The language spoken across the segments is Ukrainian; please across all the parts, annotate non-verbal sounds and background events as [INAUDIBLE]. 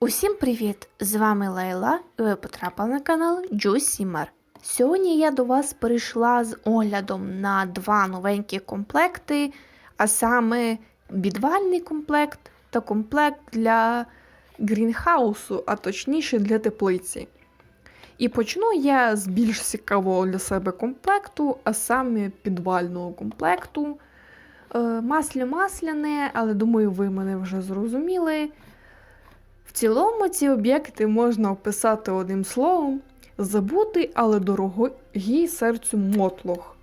Усім привіт! З вами Лейла і ви потрапили на канал Juicy Сьогодні я до вас прийшла з оглядом на два новенькі комплекти, а саме бідвальний комплект та комплект для грінхаусу, а точніше для теплиці. І почну я з більш цікавого для себе комплекту, а саме підвального комплекту. Е, Масло масляне, але думаю, ви мене вже зрозуміли. В цілому ці об'єкти можна описати одним словом забутий, але дорогий серцю мотлох.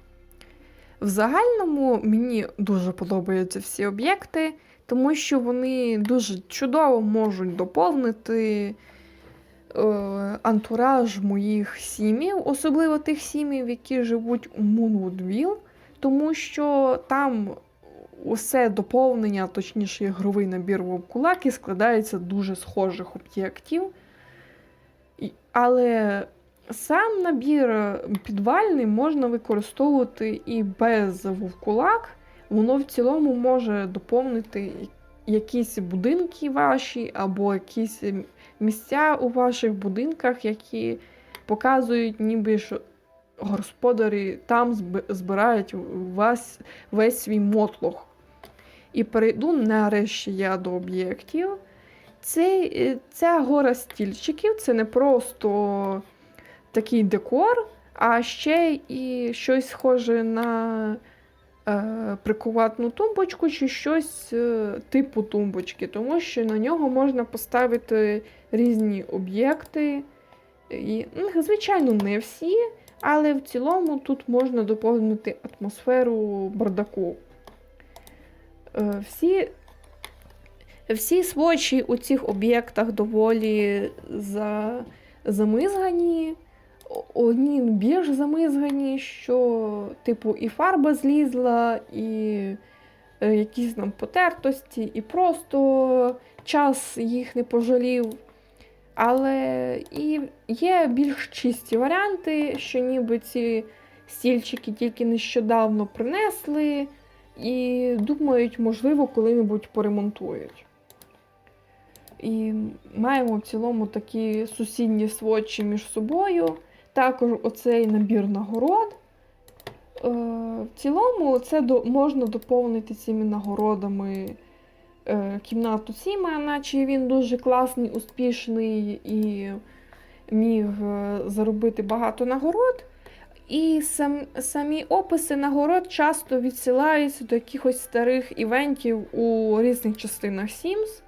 В загальному мені дуже подобаються всі об'єкти, тому що вони дуже чудово можуть доповнити е, антураж моїх сім'їв, особливо тих сім'їв, які живуть у Moonwoodville, тому що там усе доповнення, точніше, ігровий набір вовкулаки складається дуже схожих об'єктів. Але сам набір підвальний можна використовувати і без вовкулак. Воно в цілому може доповнити якісь будинки ваші, або якісь місця у ваших будинках, які показують, ніби що господарі там збирають вас весь свій мотлох. І перейду нарешті я до об'єктів. Це, е, ця гора стільчиків це не просто такий декор, а ще і щось схоже на е, прикуватну тумбочку чи щось е, типу тумбочки, тому що на нього можна поставити різні об'єкти. І, ну, звичайно, не всі, але в цілому тут можна доповнити атмосферу бардаку. Е, Всі, всі свочі у цих об'єктах доволі за, замизгані. Одні більш замизгані, що, типу, і фарба злізла, і е, якісь там потертості, і просто час їх не пожалів. Але і є більш чисті варіанти, що ніби ці стільчики тільки нещодавно принесли, і думають, можливо, коли-небудь поремонтують. І маємо в цілому такі сусідні сводчі між собою. Також оцей набір нагород. Е, В цілому це можна доповнити цими нагородами е, кімнату Сіма, наче він дуже класний, успішний і міг е, заробити багато нагород. І сам, самі описи нагород часто відсилаються до якихось старих івентів у різних частинах Sims.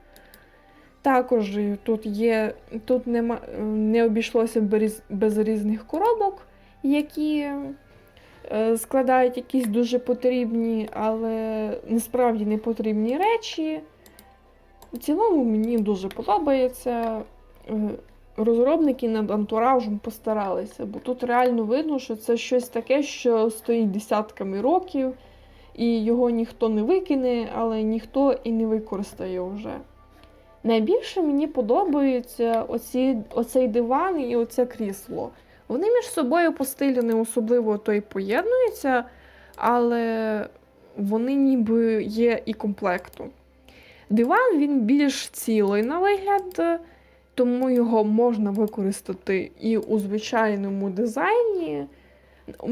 Також тут є, тут нема, не обійшлося без, без різних коробок, які е, складають якісь дуже потрібні, але насправді не потрібні речі. В цілому мені дуже подобається. Розробники над антуражем постаралися, бо тут реально видно, що це щось таке, що стоїть десятками років, і його ніхто не викине, але ніхто і не використає вже. Найбільше мені подобається оці, оцей диван і оце крісло. Вони між собою по стилю не особливо то й поєднуються, але вони ніби є і комплекту. Диван він більш цілий на вигляд, тому його можна використати і у звичайному дизайні.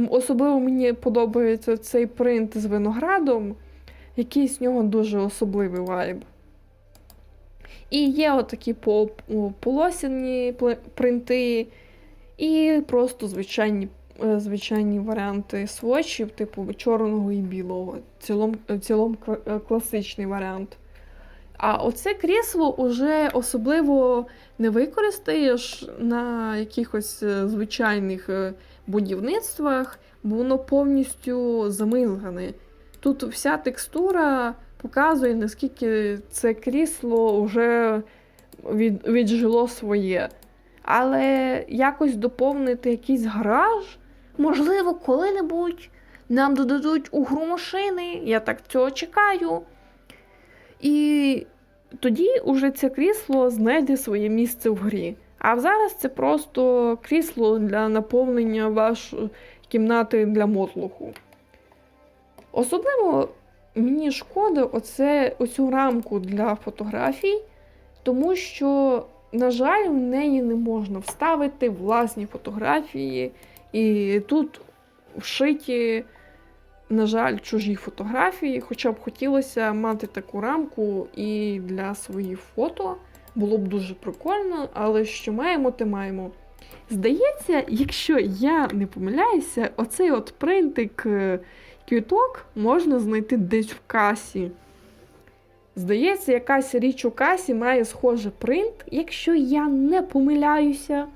Особливо мені подобається цей принт з виноградом, який з нього дуже особливий вайб. І є отакі по- полосяні принти, і просто звичайні, е, звичайні варіанти свочів, типу чорного і білого. Цілом, цілом е, класичний варіант. А оце крісло уже особливо не використаєш на якихось е, звичайних е, будівництвах, бо воно повністю замилгане. Тут вся текстура показує, наскільки це крісло вже від, віджило своє. Але якось доповнити якийсь гараж, можливо, коли-небудь нам додадуть у гру машини, я так цього чекаю. І тоді уже це крісло знайде своє місце в грі. А зараз це просто крісло для наповнення вашої кімнати для мотлуху. Особливо мені шкода оце, оцю рамку для фотографій, тому що на жаль, в неї не можна вставити власні фотографії, і тут вшиті, на жаль, чужі фотографії. Хоча б хотілося мати таку рамку і для своїх фото. Було б дуже прикольно, але що маємо, те маємо. Здається, якщо я не помиляюся, оцей от принтик е, квіток можна знайти десь в касі. Здається, якась річ у касі має схожий принт, якщо я не помиляюся.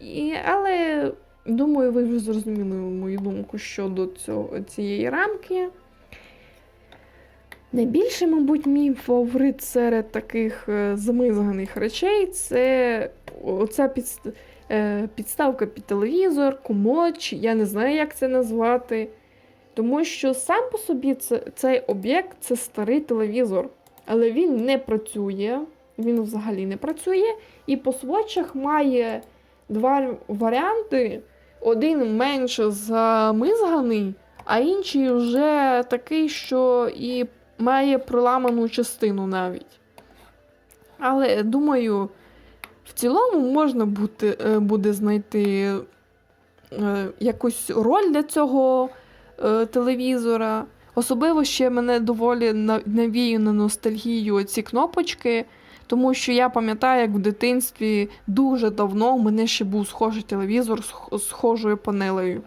І, але думаю, ви вже зрозуміли мою думку щодо цього, цієї рамки. Найбільше, мабуть, мій фаворит серед таких е, замизганих речей це оця підст... е, підставка під телевізор, комоч, я не знаю, як це назвати. Тому що сам по собі це, цей об'єкт це старий телевізор, але він не працює, він взагалі не працює. І по сводчах має два варіанти: один менше замизганий, а інший вже такий, що і має проламану частину навіть. Але думаю, в цілому можна бути, е, буде знайти е, якусь роль для цього е, телевізора. Особливо ще мене доволі на- навіює на ностальгію ці кнопочки, тому що я пам'ятаю, як в дитинстві дуже давно у мене ще був схожий телевізор з схожою панелею.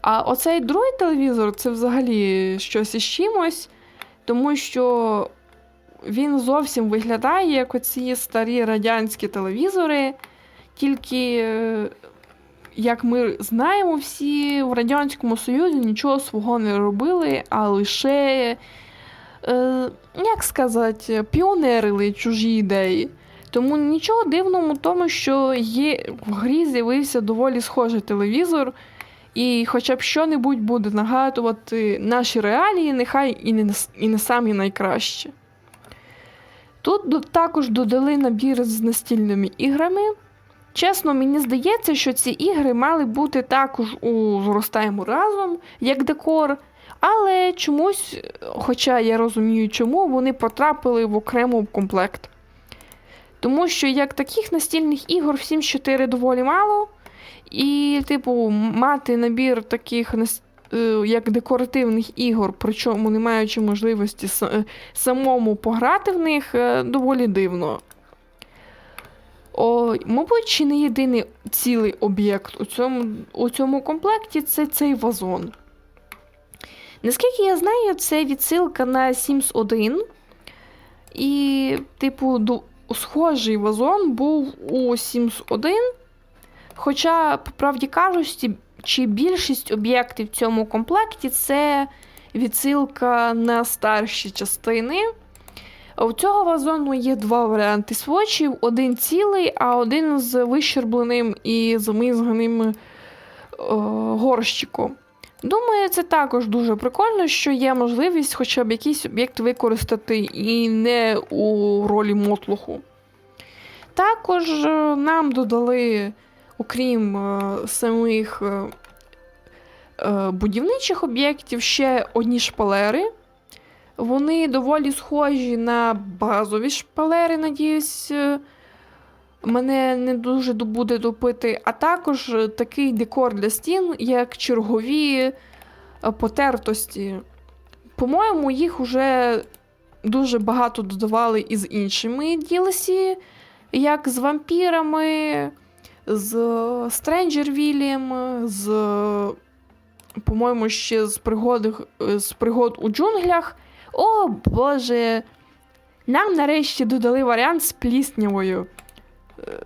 А оцей другий телевізор це взагалі щось із чимось, тому що він зовсім виглядає як оці старі радянські телевізори, тільки, е, як ми знаємо, всі в Радянському Союзі нічого свого не робили, а лише, е, як сказати, піонерили чужі ідеї. Тому нічого дивного в тому, що є в грі з'явився доволі схожий телевізор, і хоча б що-небудь буде нагадувати наші реалії, нехай і не, і не самі найкращі. Тут також додали набір з настільними іграми. Чесно, мені здається, що ці ігри мали бути також у зростаємо разом як декор, але чомусь, хоча я розумію, чому, вони потрапили в окрему комплект. Тому що як таких настільних ігор в Sims 4 доволі мало, і, типу, мати набір таких е, як декоративних ігор, причому не маючи можливості е, самому пограти в них, е, доволі дивно. О, мабуть, чи не єдиний цілий об'єкт у цьому, у цьому комплекті це цей вазон. Наскільки я знаю, це відсилка на Sims 1. І, типу, схожий вазон був у Sims 1. Хоча, по правді кажучи, чи більшість об'єктів в цьому комплекті це відсилка на старші частини. У цього вазону є два варіанти свочів: один цілий, а один з вищербленим і замизганим е, горщиком. Думаю, це також дуже прикольно, що є можливість хоча б якийсь об'єкт використати і не у ролі мотлуху. Також е, нам додали, окрім е, самих е, будівничих об'єктів, ще одні шпалери. Вони доволі схожі на базові шпалери, надіюсь, мене не дуже буде допити. А також е, такий декор для стін, як чергові е, потертості. По-моєму, їх вже дуже багато додавали із іншими DLC, як з вампірами, з Стренджервілем, з, по-моєму, ще з пригод, з пригод у джунглях. О Боже! Нам нарешті додали варіант з пліснявою, е,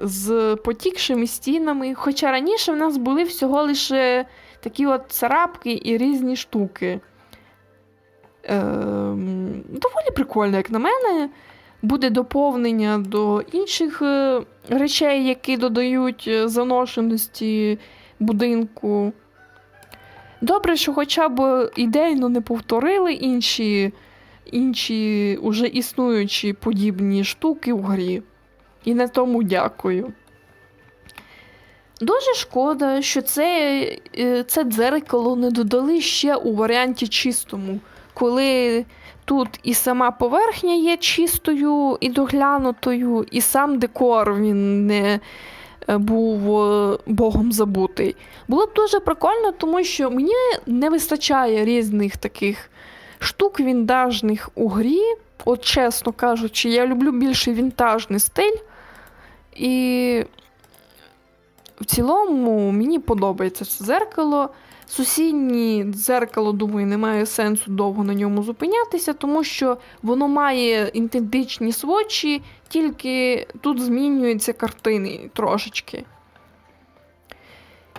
з потікшими стінами. Хоча раніше в нас були всього лише такі от царапки і різні штуки. Ем, доволі прикольно, як на мене. Буде доповнення до інших е, речей, які додають е, заношеності будинку. Добре, що хоча б ідейно не повторили інші, інші уже існуючі подібні штуки в грі. І на тому дякую. Дуже шкода, що це, е, це дзеркало не додали ще у варіанті чистому, коли Тут і сама поверхня є чистою і доглянутою, і сам декор він не е, був е, богом забутий. Було б дуже прикольно, тому що мені не вистачає різних таких штук вінтажних у грі. От чесно кажучи, я люблю більше вінтажний стиль. І в цілому мені подобається це зеркало. Сусіднє дзеркало, думаю, немає сенсу довго на ньому зупинятися, тому що воно має ідентичні свочі, тільки тут змінюються картини трошечки.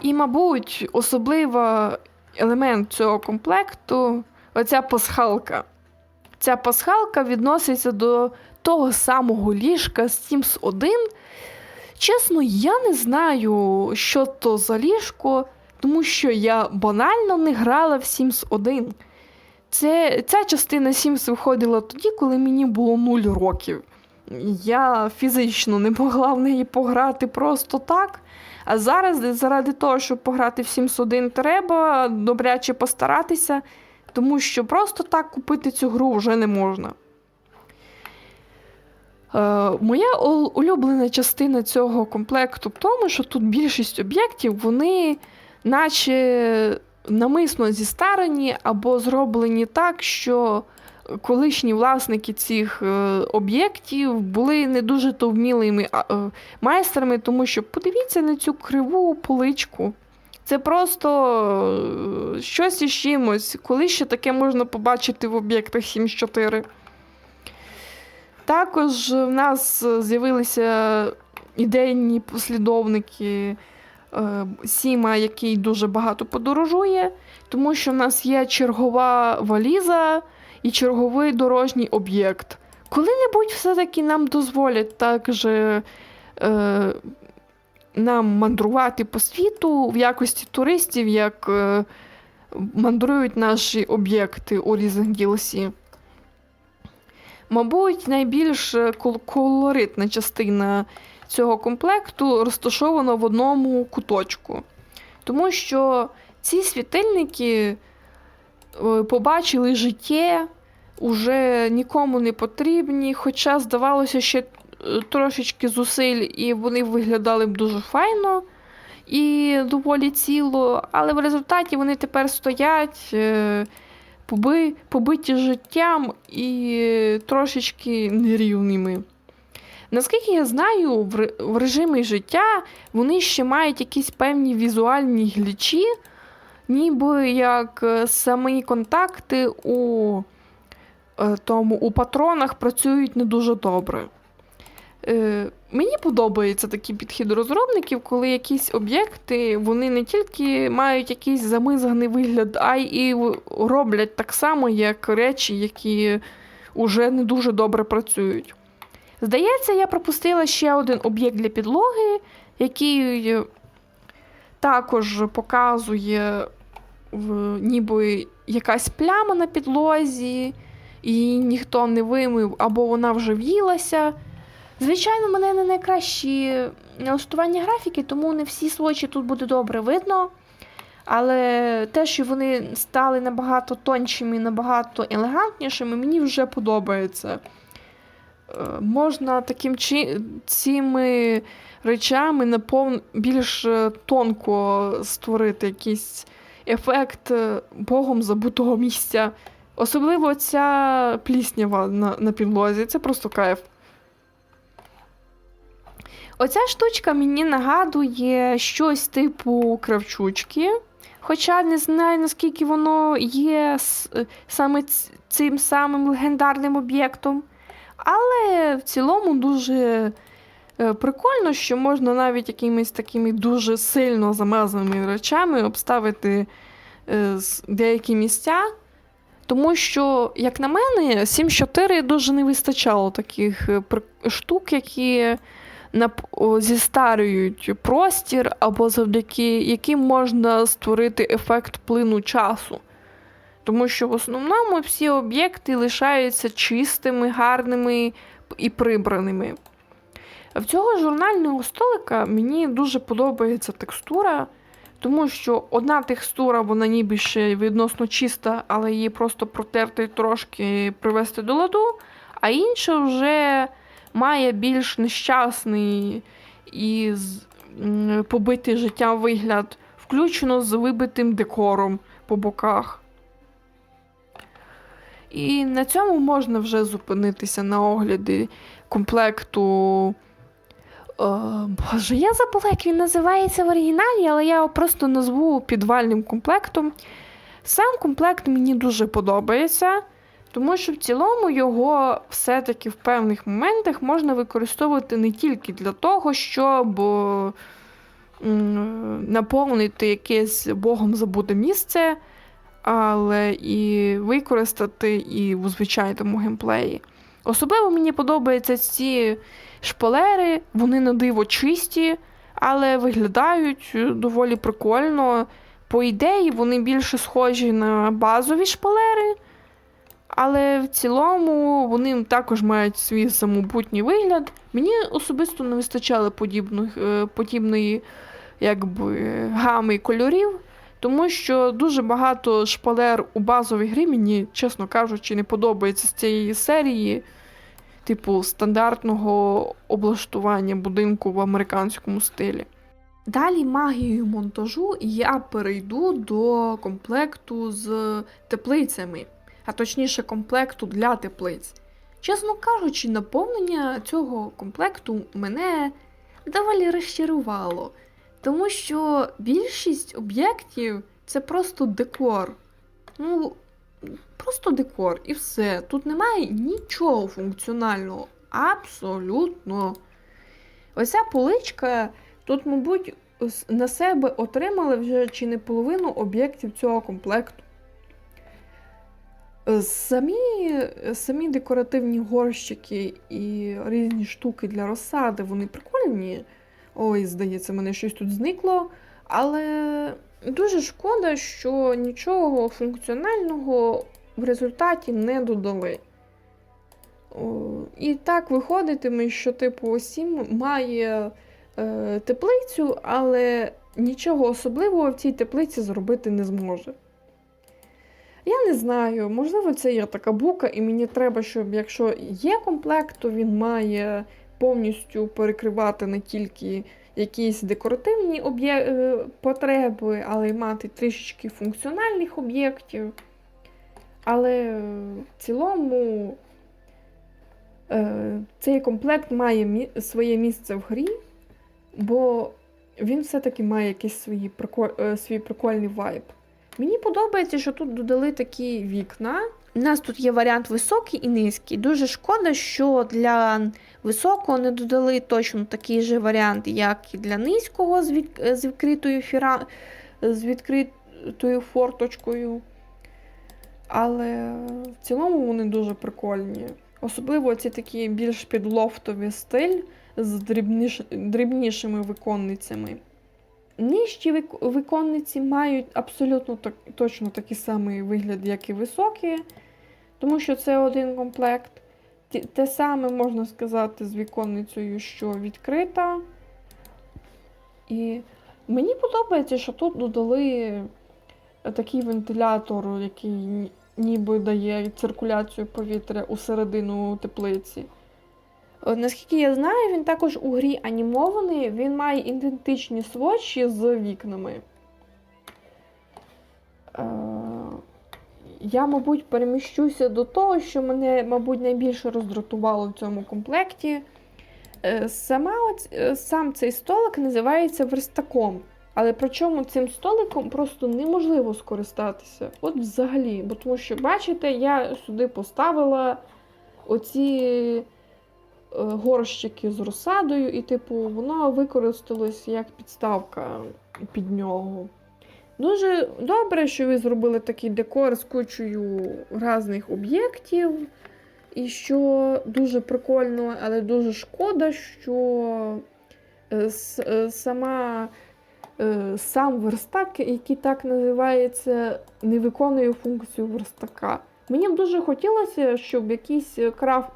І, мабуть, особливий елемент цього комплекту оця пасхалка. Ця пасхалка відноситься до того самого ліжка Sims 1. Чесно, я не знаю, що то за ліжко, тому що я банально не грала в Sims 1. Це, ця частина Sims виходила тоді, коли мені було 0 років. Я фізично не могла в неї пограти просто так. А зараз заради того, щоб пограти в Sims 1, треба добряче постаратися, тому що просто так купити цю гру вже не можна. Е, моя улюблена частина цього комплекту в тому, що тут більшість об'єктів, вони наче намисно зістарені або зроблені так, що колишні власники цих е, об'єктів були не дуже то вмілими е, майстрами, тому що подивіться на цю криву поличку. Це просто щось із чимось. Коли ще таке можна побачити в об'єктах 7.4. Також в нас з'явилися ідейні послідовники е, Сіма, який дуже багато подорожує, тому що в нас є чергова валіза і черговий дорожній об'єкт. Коли-небудь все-таки нам дозволять також е, нам мандрувати по світу в якості туристів, як е, мандрують наші об'єкти у різних DLC. Мабуть, найбільш е, колоритна частина цього комплекту розташована в одному куточку. Тому що ці світильники е, побачили життя, уже нікому не потрібні, хоча, здавалося, ще е, трошечки зусиль, і вони виглядали б дуже файно і доволі ціло, але в результаті вони тепер стоять. Поби, побиті життям і трошечки нерівними. Наскільки я знаю, в, в режимі життя вони ще мають якісь певні візуальні глічі, ніби як е, самі контакти у, е, тому, у патронах працюють не дуже добре. Е, мені подобається такий підхід розробників, коли якісь об'єкти вони не тільки мають якийсь замизганий вигляд, а й роблять так само, як речі, які вже не дуже добре працюють. Здається, я пропустила ще один об'єкт для підлоги, який е, також показує ніби якась пляма на підлозі, і ніхто не вимив, або вона вже в'їлася. Звичайно, мене не найкращі налаштування графіки, тому не всі свочі тут буде добре видно. Але те, що вони стали набагато тоншими, набагато елегантнішими, мені вже подобається. Е, Можна таким чи... цими речами напов... більш е, тонко створити якийсь ефект е, богом забутого місця. Особливо ця пліснява на, на підлозі. Це просто кайф. Оця штучка мені нагадує щось типу кравчучки. Хоча не знаю, наскільки воно є саме цим самим легендарним об'єктом. Але в цілому дуже е, прикольно, що можна навіть якимись такими дуже сильно замазаними речами обставити е, деякі місця. Тому що, як на мене, 7.4 дуже не вистачало таких е, штук, які зістарюють простір, або завдяки яким можна створити ефект плину часу. Тому що в основному всі об'єкти лишаються чистими, гарними і прибраними. В цього журнального столика мені дуже подобається текстура. Тому що одна текстура, вона ніби ще відносно чиста, але її просто протерти трошки привести до ладу, а інша вже має більш нещасний і побитий життя вигляд, включно з вибитим декором по боках. І на цьому можна вже зупинитися на огляді комплекту. Е, боже, я забула, як він називається в оригіналі, але я його просто назву підвальним комплектом. Сам комплект мені дуже подобається, тому що в цілому його все-таки в певних моментах можна використовувати не тільки для того, щоб наповнити якесь богом забуте місце, але і використати і у звичайному геймплеї. Особливо мені подобаються ці шпалери, вони на диво чисті, але виглядають доволі прикольно. По ідеї, вони більше схожі на базові шпалери, але в цілому вони також мають свій самобутній вигляд. Мені особисто не вистачало подібних, е, подібної якби, гами кольорів, тому що дуже багато шпалер у базовій грі мені, чесно кажучи, не подобається з цієї серії, типу стандартного облаштування будинку в американському стилі. Далі магією монтажу я перейду до комплекту з теплицями, а точніше комплекту для теплиць. Чесно кажучи, наповнення цього комплекту мене доволі розчарувало, тому що більшість об'єктів це просто декор. Ну, просто декор і все. Тут немає нічого функціонального. Абсолютно. Оця поличка Тут, мабуть, на себе отримали вже чи не половину об'єктів цього комплекту. Самі, самі декоративні горщики і різні штуки для розсади, вони прикольні. Ой, здається, мене щось тут зникло. Але дуже шкода, що нічого функціонального в результаті не додали. І так виходитиме, що типу Осім має е, теплицю, але нічого особливого в цій теплиці зробити не зможе. Я не знаю, можливо, це є така бука, і мені треба, щоб якщо є комплект, то він має повністю перекривати не тільки якісь декоративні е, потреби, але й мати трішечки функціональних об'єктів. Але в цілому е, цей комплект має своє місце в грі, бо він все-таки має якийсь е, свій прикольний вайб. Мені подобається, що тут додали такі вікна. У нас тут є варіант високий і низький. Дуже шкода, що для високого не додали точно такий же варіант, як і для низького з, від... з відкритою фіра... з відкритою форточкою. Але в цілому вони дуже прикольні. Особливо ці такі більш підлофтові стиль з дрібніш... дрібнішими виконницями. Нижчі виконниці мають абсолютно так, точно такий самий вигляд, як і високі, тому що це один комплект. Те саме можна сказати з віконницею, що відкрита. І мені подобається, що тут додали такий вентилятор, який ніби дає циркуляцію повітря у середину теплиці. Е, Наскільки я знаю, він також у грі анімований, він має ідентичні сводчі з вікнами. Е, Я, мабуть, переміщуся до того, що мене, мабуть, найбільше роздратувало в цьому комплекті. Е, Сама оць- сам цей столик називається верстаком. Але причому цим столиком просто неможливо скористатися. От взагалі. Бо тому що, бачите, я сюди поставила оці горщики з розсадою, і, типу, воно використалось як підставка під нього. Дуже добре, що ви зробили такий декор з кучею різних об'єктів. І що дуже прикольно, але дуже шкода, що е, е, сама, е, сам верстак, який так називається, не виконує функцію верстака. Мені б дуже хотілося, щоб якісь е, крафт,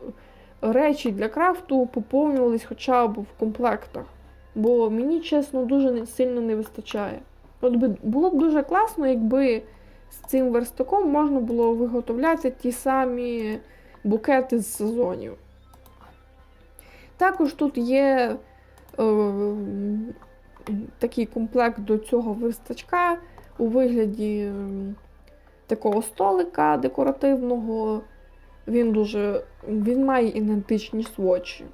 речі для крафту поповнювались хоча б в комплектах. Бо мені, чесно, дуже сильно не вистачає. От би було б дуже класно, якби з цим верстаком можна було виготовляти ті самі букети з сезонів. Також тут є е, такий комплект до цього верстачка у вигляді такого столика декоративного. Він дуже він має ідентичні свочі.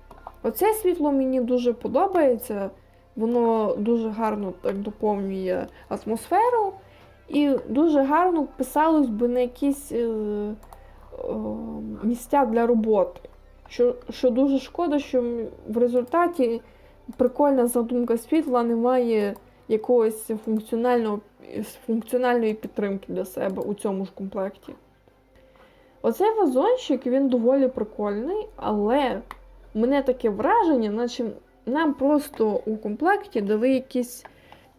Оце світло мені дуже подобається. Воно дуже гарно так доповнює атмосферу і дуже гарно вписалось би на якісь е, е, місця для роботи. Що, що дуже шкода, що в результаті прикольна задумка світла не має якогось функціонального, функціональної підтримки для себе у цьому ж комплекті. Оцей вазончик він доволі прикольний, але мене таке враження, наче нам просто у комплекті дали якийсь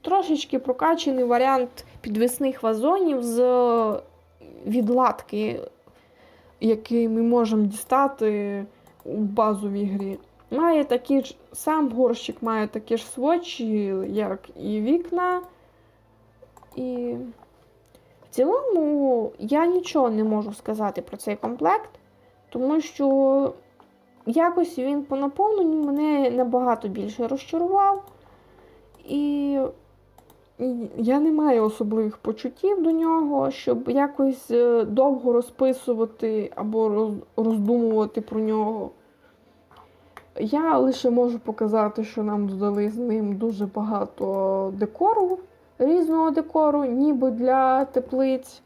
трошечки прокачаний варіант підвісних вазонів з відладки, який ми можемо дістати у базовій грі. Має такі ж, сам горщик має такі ж свочі, як і вікна. І цілому я нічого не можу сказати про цей комплект, тому що якось він по наповненню мене набагато більше розчарував. І я не маю особливих почуттів до нього, щоб якось е, довго розписувати або роздумувати про нього. Я лише можу показати, що нам додали з ним дуже багато декору, різного декору, ніби для теплиць.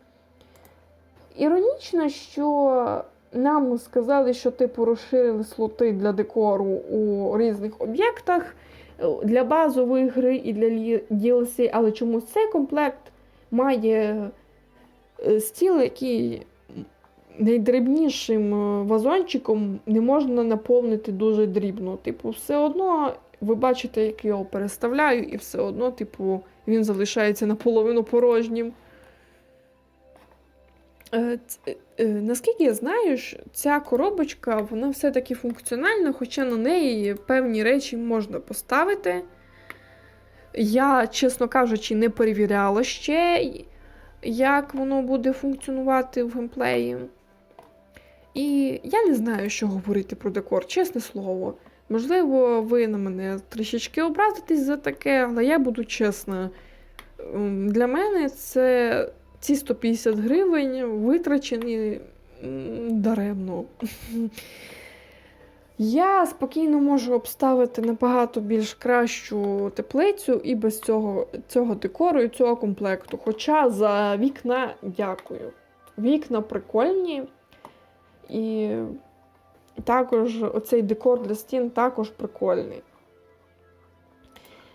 Іронічно, що нам сказали, що типу розширили слоти для декору у різних об'єктах е, для базової гри і для DLC, але чомусь цей комплект має е, стіл, який найдрібнішим е, вазончиком не можна наповнити дуже дрібно. Типу, все одно ви бачите, як я його переставляю, і все одно, типу, він залишається наполовину порожнім. Е, е, Наскільки я знаю, ця коробочка вона все-таки функціональна, хоча на неї певні речі можна поставити. Я, чесно кажучи, не перевіряла ще, як воно буде функціонувати в геймплеї. І я не знаю, що говорити про декор, чесне слово. Можливо, ви на мене трішечки образитесь за таке, але я буду чесна. Для мене це ці 150 гривень витрачені даремно. [LAUGHS] Я спокійно можу обставити набагато більш кращу теплицю і без цього, цього декору і цього комплекту. Хоча за вікна дякую. Вікна прикольні. І також оцей декор для стін також прикольний.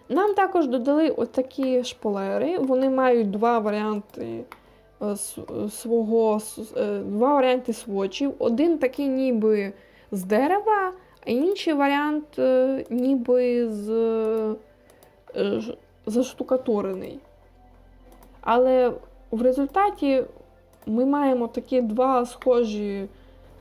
Нам також додали отакі шпалери. Вони мають два варіанти е, свого е, два варіанти свочів. Один такий ніби з дерева, а інший варіант е, ніби з заштукатурений. Але в результаті ми маємо такі два схожі.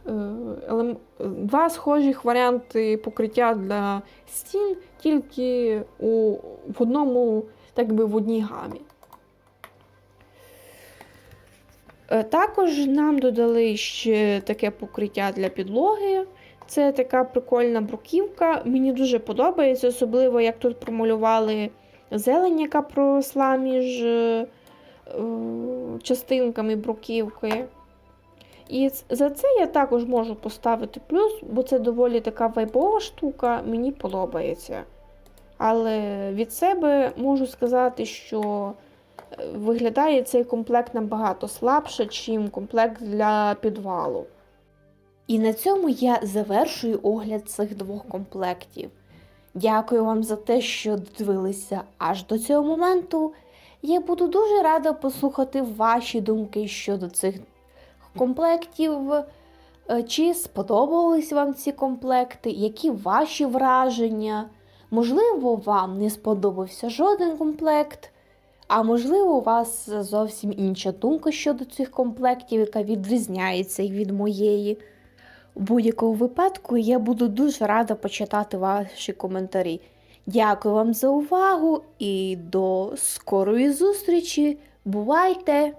Е, Два схожих варіанти покриття для стін, тільки у, в одному, так би в одній гамі. Е, Також нам додали ще таке покриття для підлоги. Це така прикольна бруківка. Мені дуже подобається, особливо як тут промалювали зелень, яка проросла між е, частинками бруківки. І за це я також можу поставити плюс, бо це доволі така вайбова штука, мені подобається. Але від себе можу сказати, що е, виглядає цей комплект набагато слабше, ніж комплект для підвалу. І на цьому я завершую огляд цих двох комплектів. Дякую вам за те, що дивилися аж до цього моменту. Я буду дуже рада послухати ваші думки щодо цих комплектів. Е, Чи сподобались вам ці комплекти? Які ваші враження? Можливо, вам не сподобався жоден комплект, а можливо, у вас зовсім інша думка щодо цих комплектів, яка відрізняється від моєї. У будь-якому випадку я буду дуже рада почитати ваші коментарі. Дякую вам за увагу і до скорої зустрічі. Бувайте!